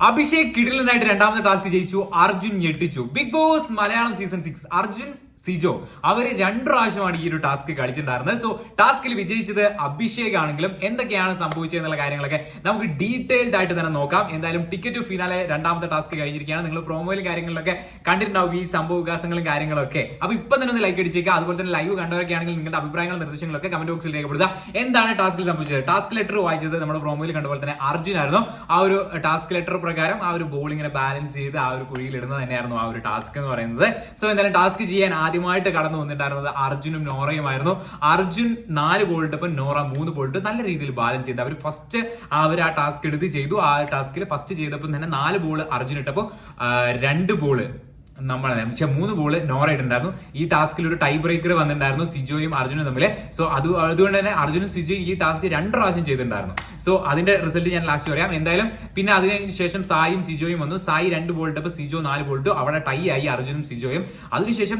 അഭിഷേക് കിടിലനായിട്ട് രണ്ടാമത്തെ ടാസ്ക് ജയിച്ചു അർജുൻ ഞെട്ടിച്ചു. Big boss Malayalam season six Arjun Sijo അവർ രണ്ടു പ്രാവശ്യമാണ് ഈ ഒരു ടാസ്ക് കളിച്ചിട്ടുണ്ടായിരുന്നത്. സോ ടാസ്കിൽ വിജയിച്ചത് അഭിഷേക് ആണെങ്കിലും എന്തൊക്കെയാണ് സംഭവിച്ചത് എന്നുള്ള കാര്യങ്ങളൊക്കെ നമുക്ക് ഡീറ്റെയിൽഡ് ആയിട്ട് തന്നെ നോക്കാം. എന്തായാലും ടിക്കറ്റ് ടു ഫിനാലെ രണ്ടാമത്തെ ടാസ്ക് കഴിഞ്ഞിരിക്കുകയാണ്. നിങ്ങൾ പ്രോമോയിലും കാര്യങ്ങളിലൊക്കെ കണ്ടിട്ടുണ്ടാവും ഈ സംഭവ വികാസങ്ങളും കാര്യങ്ങളൊക്കെ. അപ്പൊ ഇപ്പൊ തന്നെ ഒന്ന് ലൈക്ക് അടിച്ചേക്കുക അതുപോലെ തന്നെ ലൈവ് കണ്ടവരൊക്കെ ആണെങ്കിൽ നിങ്ങളുടെ അഭിപ്രായങ്ങളും നിർദ്ദേശങ്ങളൊക്കെ കമന്റ് ബോക്സിൽ രേഖപ്പെടുത്തുക. എന്താണ് ടാസ്കിൽ സംഭവിച്ചത്? ടാസ്ക് ലെറ്റർ വായിച്ചത് നമ്മുടെ പ്രോമോയിൽ കണ്ട പോലെ തന്നെ അർജുൻ ആയിരുന്നു ആ ഒരു ടാസ്ക് ലെറ്റർ പ്രകാരം ആ ഒരു ബോൾ ഇങ്ങനെ ബാലൻസ് ചെയ്ത് ആ ഒരു കുഴിയിൽ ഇടുന്നത് തന്നെയായിരുന്നു ആ ഒരു ടാസ്ക് എന്ന് പറയുന്നത്. സോ എന്തായാലും ടാസ്ക് ചെയ്യാൻ ആദ്യമായിട്ട് കടന്നു വന്നിട്ടുണ്ടായിരുന്നത് അർജുനും നോറയുമായിരുന്നു. അർജുൻ നാല് ബോളിട്ട് ഇപ്പം നോറ മൂന്ന് ബോളിട്ട് നല്ല രീതിയിൽ ബാലൻസ് ചെയ്ത് അവർ ഫസ്റ്റ് അവർ ആ ടാസ്ക് എടുത്ത് ചെയ്തു. ആ ടാസ്കിൽ ഫസ്റ്റ് ചെയ്തപ്പോൾ തന്നെ നാല് ബോൾ അർജുൻ ഇട്ടപ്പോൾ രണ്ട് ബോൾ നമ്മളെ പക്ഷേ മൂന്ന് ബോൾ നോറ ഇട്ടുണ്ടായിരുന്നു ഈ ടാസ്കിൽ ഒരു ടൈ ബ്രേക്കർ വന്നിട്ടുണ്ടായിരുന്നു സിജോയും അർജുനും തമ്മിൽ സോ അത് അതുകൊണ്ട് തന്നെ അർജുനും സിജോയും ഈ ടാസ്ക് രണ്ട് പ്രാവശ്യം ചെയ്തിട്ടുണ്ടായിരുന്നു. സോ അതിന്റെ റിസൾട്ട് ഞാൻ ലാസ്റ്റ് പറയാം. എന്തായാലും പിന്നെ അതിന് ശേഷം സായും സിജോയും വന്നു. സായി രണ്ട് ബോൾ ഇട്ടപ്പോൾ സിജോ നാല് ബോൾ ഇട്ടു. അവിടെ ടൈ ആയി അർജുനും സിജോയും. അതിനുശേഷം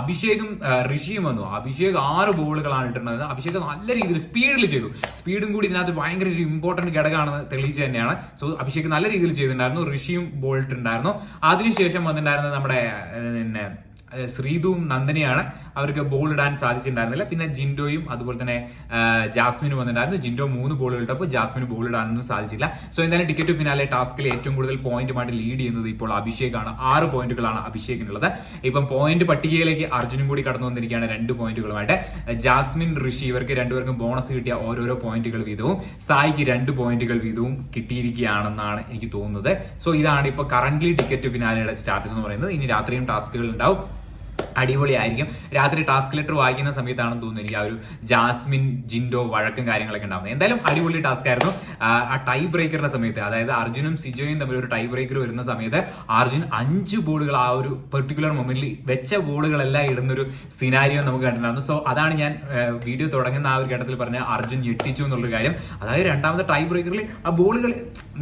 അഭിഷേകും ഋഷിയും വന്നു. അഭിഷേക് ആറ് ബോളുകളാണ് ഇട്ടിരുന്നത് അഭിഷേക് നല്ല രീതിയിൽ സ്പീഡിൽ ചെയ്തു. സ്പീഡും കൂടി ഇതിനകത്ത് ഭയങ്കര ഒരു ഇമ്പോർട്ടന്റ് ഘടകമാണെന്ന് തെളിയിച്ചു തന്നെയാണ്. സോ അഭിഷേക് നല്ല രീതിയിൽ ചെയ്തിട്ടുണ്ടായിരുന്നു. ഋഷിയും ബോൾ ഇട്ടിട്ടുണ്ടായിരുന്നു. അതിനുശേഷം വന്നിട്ടുണ്ടായിരുന്നത് നമ്മുടെ പിന്നെ ശ്രീതുവും നന്ദനയാണ്. അവർക്ക് ബോൾ ഇടാൻ സാധിച്ചിട്ടുണ്ടായിരുന്നില്ല. പിന്നെ ജിൻഡോയും അതുപോലെ തന്നെ ജാസ്മിനും വന്നിട്ടുണ്ടായിരുന്നു. ജിൻഡോ മൂന്ന് ബോൾ ഇട്ടപ്പോൾ ജാസ്മിന് ബോൾ ഇടാനൊന്നും സാധിച്ചില്ല. സോ എന്തായാലും ടിക്കറ്റ് ഫിനാലെ ടാസ്കിൽ ഏറ്റവും കൂടുതൽ പോയിന്റുമായിട്ട് ലീഡ് ചെയ്യുന്നത് ഇപ്പോൾ അഭിഷേകാണ്. ആറ് പോയിന്റുകളാണ് അഭിഷേകിനുള്ളത്. ഇപ്പം പോയിന്റ് പട്ടികയിലേക്ക് അർജുനും കൂടി കടന്നു വന്നിരിക്കുകയാണ് രണ്ട് പോയിന്റുകളുമായിട്ട് ജാസ്മിൻ ഋഷി ഇവർക്ക് രണ്ടുപേർക്കും ബോണസ് കിട്ടിയ ഓരോരോ പോയിന്റുകൾ വീതവും. സായിക്ക് രണ്ട് പോയിന്റുകൾ വീതവും കിട്ടിയിരിക്കുകയാണെന്നാണ് എനിക്ക് തോന്നുന്നത്. സോ ഇതാണ് ഇപ്പോൾ കറന്റ് ടിക്കറ്റ് ഫിനാലയുടെ സ്റ്റാറ്റസ് എന്ന് പറയുന്നത്. ഇനി രാത്രിയും ടാസ്കുകൾ ഉണ്ടാവും. അടിപൊളിയായിരിക്കും. രാത്രി ടാസ്ക് ലെറ്റർ വായിക്കുന്ന സമയത്താണെന്ന് തോന്നുന്നു എനിക്ക് ആ ഒരു ജാസ്മിൻ ജിൻഡോ വഴക്കും കാര്യങ്ങളൊക്കെ ഉണ്ടാവുന്നത്. എന്തായാലും അടിപൊളി ടാസ്ക് ആയിരുന്നു. ആ, ടൈ ബ്രേക്കറിന്റെ സമയത്ത് അതായത് അർജുനും സിജോയും തമ്മിൽ ഒരു ടൈ ബ്രേക്കർ വരുന്ന സമയത്ത് അർജുൻ അഞ്ച് ബോളുകൾ ആ ഒരു പെർട്ടിക്കുലർ മൊമെന്റിൽ വെച്ച ബോളുകളെല്ലാം ഇടുന്നൊരു സിനാരിയോ നമുക്ക് കണ്ടിട്ടുണ്ടായിരുന്നു. സോ അതാണ് ഞാൻ വീഡിയോ തുടങ്ങുന്ന ആ ഒരു ഘട്ടത്തിൽ പറഞ്ഞ അർജുൻ ഞെട്ടിച്ചു എന്നുള്ളൊരു കാര്യം. അതായത് രണ്ടാമത്തെ ടൈ ബ്രേക്കറിൽ ആ ബോളുകൾ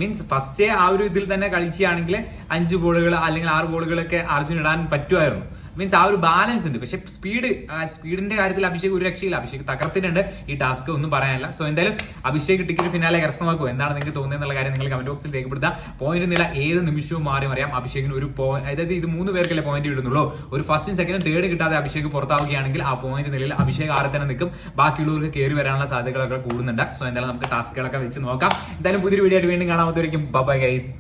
മീൻസ് ഫസ്റ്റേ ആ ഒരു ഇതിൽ തന്നെ കളിക്കുകയാണെങ്കിൽ അഞ്ച് ബോളുകൾ അല്ലെങ്കിൽ ആറ് ബോളുകളൊക്കെ അർജുൻ ഇടാൻ പറ്റുമായിരുന്നു. മീൻസ് ആ ഒരു ബാലൻസ് ഉണ്ട്. പക്ഷെ സ്പീഡ് സ്പീഡിന്റെ കാര്യത്തിൽ അഭിഷേക് ഒരു രക്ഷയില്ല. അഭിഷേക് തകർത്തിട്ടുണ്ട്. ഈ ടാസ്ക് ഒന്നും പറയാനില്ല. സോ എന്തായാലും അഭിഷേക് ടിക്കറ്റ് ഫിനാലെ കരസ്ഥമാക്കും എന്താണ് നിങ്ങൾക്ക് തോന്നുന്നത് എന്നുള്ള കാര്യം നിങ്ങൾ കമന്റ് ബോക്സിൽ രേഖപ്പെടുത്താം പോയിന്റ് നില ഏത് നിമിഷവും മാറി അറിയാം അഭിഷേകിന് ഒരു പോയിന്റ് അതായത് ഇത് മൂന്ന് പേർക്കല്ലേ പോയിന്റ് ഇടുന്നുള്ളൂ. ഒരു ഫസ്റ്റും സെക്കൻഡും തേർഡ് കിട്ടാതെ അഭിഷേക് പുറത്താവുകയാണെങ്കിൽ ആ പോയിന്റ് നിലയിൽ അഭിഷേക് ആറ് തന്നെ നിൽക്കും. ബാക്കിയുള്ളവർക്ക് കയറി വരാനുള്ള സാധ്യതകളൊക്കെ കൂടുന്നുണ്ട്. സോ എന്തായാലും നമുക്ക് ടാസ്കുകളൊക്കെ വെച്ച് നോക്കാം. എന്തായാലും പുതിയൊരു വീഡിയോ ആയിട്ട് വീണ്ടും കാണാൻ ബൈ ഗൈസ്